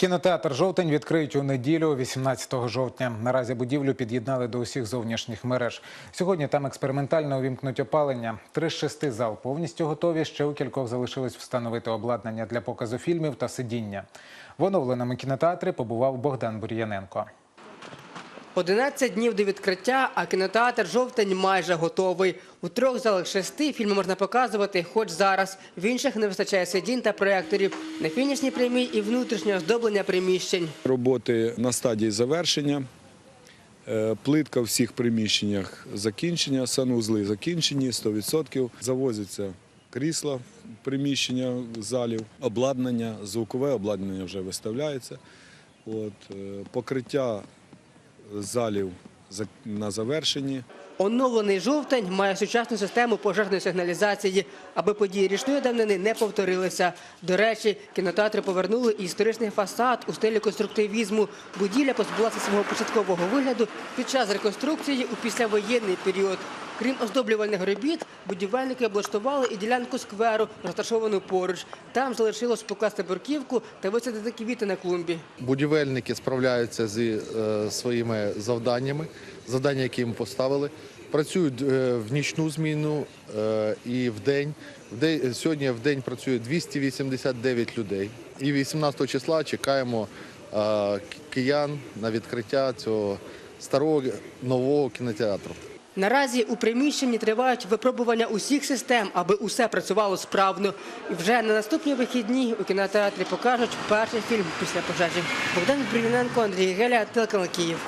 Кінотеатр Жовтень відкриють у неділю, 18 жовтня. Наразі будівлю під'єднали до усіх зовнішніх мереж. Сьогодні там експериментально увімкнуть опалення. Три з шести зал повністю готові. Ще у кількох залишилось встановити обладнання для показу фільмів та сидіння. В оновленому кінотеатрі побував Богдан Бур'яненко. 11 днів до відкриття, а кінотеатр «Жовтень» майже готовий. У трьох залах шести фільми можна показувати хоч зараз. В інших не вистачає сидінь та проекторів. На фінішній прямій і внутрішнє оздоблення приміщень. Роботи на стадії завершення. Е, Плитка в всіх приміщеннях закінчення, санузли закінчені 100%. Завозяться крісла приміщення залів, обладнання, звукове обладнання вже виставляється. От, е, покриття залів за- на завершенні. Оновлений «Жовтень» має сучасну систему пожежної сигналізації, аби події річної давнини не повторилися. До речі, кінотеатри повернули історичний фасад у стилі конструктивізму. Будівля позбулася свого початкового вигляду під час реконструкції у післявоєнний період. Крім оздоблювальних робіт, будівельники облаштували і ділянку скверу, розташовану поруч. Там залишилось покласти бурківку та висадити квіти на клумбі. Будівельники справляються зі е, своїми завданнями, завдання, які їм поставили. Працюють е, в нічну зміну е, і в день. День. Сьогодні в день працює 289 людей. І 18 числа чекаємо е, киян на відкриття цього старого нового кінотеатру. Наразі у приміщенні тривають випробування усіх систем, аби усе працювало справно. І вже на наступні вихідні у кінотеатрі покажуть перший фільм після пожежі. Богдан Бріліненко, Андрій Геля, телеканал Київ.